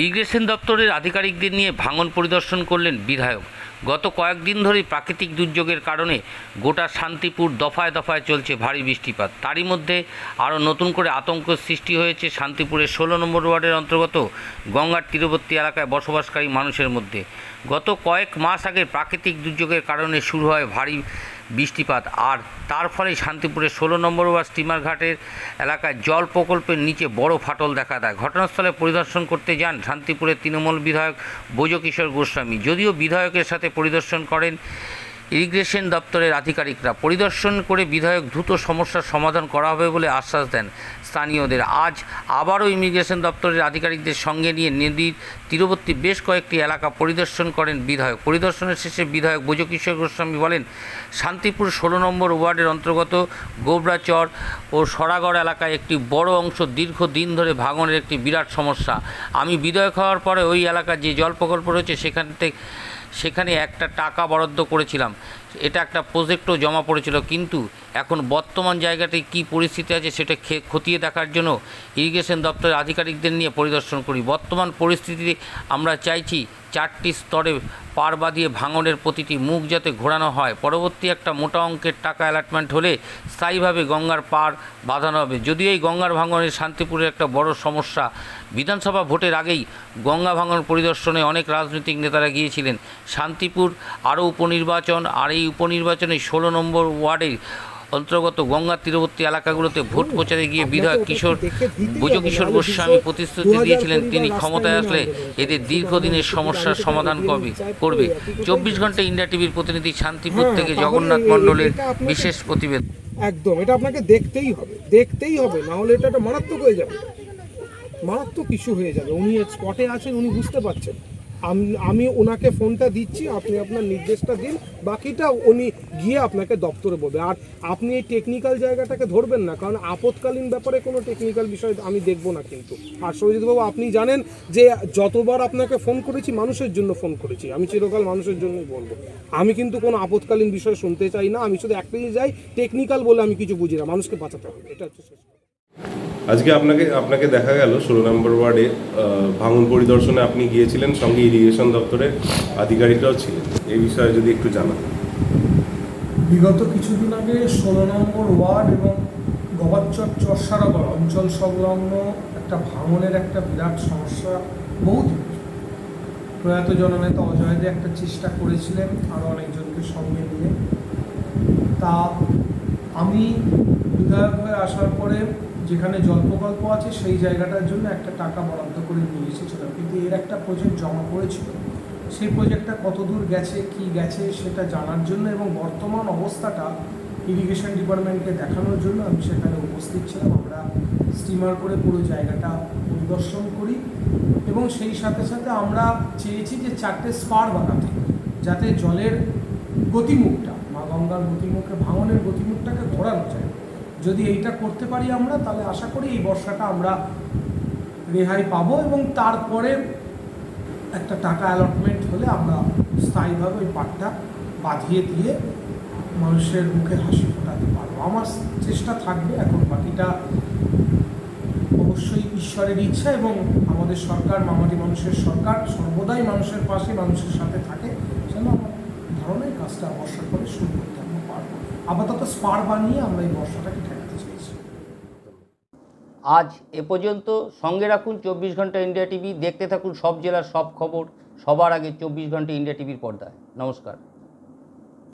Irrigation দপ্তরের আধিকারিকদের নিয়ে ভাঙন পরিদর্শন করলেন বিধায়ক। গত কয়েকদিন ধরেই প্রাকৃতিক দুর্যোগের কারণে গোটা শান্তিপুর দফায় দফায় চলছে ভারী বৃষ্টিপাত। তারই মধ্যে আরও নতুন করে আতঙ্ক সৃষ্টি হয়েছে শান্তিপুরের ষোলো নম্বর ওয়ার্ডের অন্তর্গত গঙ্গার তীরবর্তী এলাকায় বসবাসকারী মানুষের মধ্যে। গত কয়েক মাস আগে প্রাকৃতিক দুর্যোগের কারণে শুরু হয় ভারী বৃষ্টিপাত। আর তার ফলে শান্তিপুরের ষোলো নম্বর ওয়ার্ড স্টিমার ঘাটের এলাকায় জল প্রকল্পের নিচে বড় ফাটল দেখা দেয়। ঘটনাস্থলে পরিদর্শন করতে যান শান্তিপুরের তৃণমূল বিধায়ক বৈজকিশোর গোস্বামী। যদিও বিধায়কের সাথে পরিদর্শন করেন ইরিগেশন দপ্তরের আধিকারিকরা পরিদর্শন করে বিধায়ক দ্রুত সমস্যার সমাধান করা হবে বলে আশ্বাস দেন স্থানীয়দের। আজ আবারও ইমিগ্রেশন দপ্তরের আধিকারিকদের সঙ্গে নিয়ে নদীর তীরবর্তী বেশ কয়েকটি এলাকা পরিদর্শন করেন বিধায়ক। পরিদর্শনের শেষে বিধায়ক বোজকিশোর গোস্বামী বলেন, শান্তিপুর ষোলো নম্বর ওয়ার্ডের অন্তর্গত গোবরাচর ও সরাগড় এলাকায় একটি বড় অংশ দীর্ঘ দিন ধরে ভাঙনের একটি বিরাট সমস্যা। আমি বিধায়ক হওয়ার পরে ওই এলাকার যে জল প্রকল্প রয়েছে সেখান থেকে সেখানে একটা টাকা বরাদ্দ করেছিলাম। এটা একটা প্রজেক্টও জমা পড়েছিল কিন্তু এখন বর্তমান জায়গাটি কী পরিস্থিতি আছে সেটা খতিয়ে দেখার জন্য ইরিগেশন দপ্তরের আধিকারিকদের নিয়ে পরিদর্শন করি। বর্তমান পরিস্থিতি আমরা চাইছি চারটি স্তরে পার বাদিয়ে ভাঙনের প্রতিটি মুখ যাতে ঘোরানো হয়। পরবর্তী একটা মোটা অঙ্কের টাকা অ্যালটমেন্ট হলে স্থায়ীভাবে গঙ্গার পার বাঁধানো হবে। যদিও এই গঙ্গার ভাঙনের শান্তিপুরের একটা বড় সমস্যা, বিধানসভা ভোটের আগেই গঙ্গা ভাঙন পরিদর্শনে অনেক রাজনৈতিক নেতারা গিয়েছিলেন। শান্তিপুর আরও উপনির্বাচন, আর এই উপনির্বাচনে ষোলো নম্বর ওয়ার্ডের অন্তর্গত গঙ্গা তীরবর্তী এলাকাগুলোতে ভোট প্রচারে গিয়ে বিধায়ক কিশোর ভুজকিশোর গোস্বামী প্রতিশ্রুতি দিয়েছিলেন তিনি ক্ষমতায় আসলে এদের দীর্ঘদিনের সমস্যার সমাধান করবে। করবে চব্বিশ ঘণ্টা ইন্ডিয়া টিভির প্রতিনিধি শান্তিপুর হ্যাঁ, থেকে জগন্নাথ মণ্ডলের বিশেষ প্রতিবেদন। একদম এটা আপনাকে দেখতেই হবে দেখতেই হবে না হলে এটা একটা মারাত্মক হয়ে যাবে। মারাত্মক ইস্যু হয়ে যাবে উনি স্পটে আছেন উনি বুঝতে পারছেন। আম- ওনাকে ফোনটা দিচ্ছি, আপনি আপনার নির্দেশটা দিন, বাকিটা উনি গিয়ে আপনাকে দপ্তরে বলবে। আর আপনি এই টেকনিক্যাল জায়গাটাকে ধরবেন না, কারণ আপৎকালীন ব্যাপারে কোনো টেকনিক্যাল বিষয় আমি দেখব না কিন্তু। আর সৌজিৎবাবু আপনি জানেন যে যতবার আপনাকে ফোন করেছি, মানুষের জন্য ফোন করেছি। আমি চিরকাল মানুষের জন্যই বলব। আমি কিন্তু কোনো আপৎকালীন বিষয় শুনতে চাই না, আমি শুধু একটাই যাই টেকনিক্যাল বলে আমি কিছু বুঝি না, মানুষকে বাঁচাতে হবে। এটা হচ্ছে শেষ। আজকে আপনাকে আপনাকে দেখা গেল, ষোলো নম্বর ওয়ার্ডে ভাঙন পরিদর্শনে আপনি গিয়েছিলেন, সঙ্গে ইরিগেশন দপ্তরের আধিকারিকরাও ছিলেন। এই বিষয়ে যদি একটু জানান। বিগত কিছুদিন আগে ষোলো নম্বর ওয়ার্ড এবং গবাচ্চর চরসারাগড় অঞ্চল সংলগ্ন একটা ভাঙনের একটা বিরাট সমস্যা বহুদিন প্রয়াত জননেতা অজয় দে একটা চেষ্টা করেছিলেন আরও অনেকজনকে সঙ্গে নিয়ে। তা আমি বিধায়ক হয়ে আসার পরে যেখানে জল প্রকল্প আছে, সেই জায়গাটার জন্য একটা টাকা বরাদ্দ করে নিয়ে এসেছিলাম। কিন্তু এর একটা প্রজেক্ট জমা পড়েছিল। সেই প্রজেক্টটা কত দূর গেছে, কি গেছে, সেটা জানার জন্য এবং বর্তমান অবস্থাটা ইরিগেশন ডিপার্টমেন্টকে দেখানোর জন্য আমি সেখানে উপস্থিত ছিলাম। আমরা স্টিমার করে পুরো জায়গাটা পরিদর্শন করি এবং সেই সাথে সাথে আমরা চেয়েছি যে চারটে স্পার বানাতে, যাতে জলের গতিমুখটা, মা গঙ্গার গতিমুখে, ভাঙনের গতিমুখটাকে ঘোরানো যায়। যদি এইটা করতে পারি আমরা, তাহলে আশা করি এই বর্ষাটা আমরা রেহাই পাবো এবং তারপরে একটা টাকা অ্যালটমেন্ট হলে আমরা স্থায়ীভাবে ওই পাটটা বাঁধিয়ে দিয়ে মানুষের মুখে হাসি ফোটাতে পারব। আমার চেষ্টা থাকবে এখন বাকিটা অবশ্যই ঈশ্বরের ইচ্ছা এবং আমাদের সরকার, মামাটি মানুষের সরকার সর্বদাই মানুষের পাশে, মানুষের সাথে থাকে সেজন্য আমার এই কাজটা বর্ষার পরে শুরু করতে আমরা পারব। আপাতত স্পার বানিয়ে আমরা এই বর্ষাটাকে ঠেকাতে চাইছি আজ এ পর্যন্ত সঙ্গে রাখুন চব্বিশ ঘণ্টা ইন্ডিয়া টিভি, দেখতে থাকুন সব জেলার সব খবর, সবার আগে চব্বিশ ঘণ্টা ইন্ডিয়া টিভির পর্দায়। নমস্কার।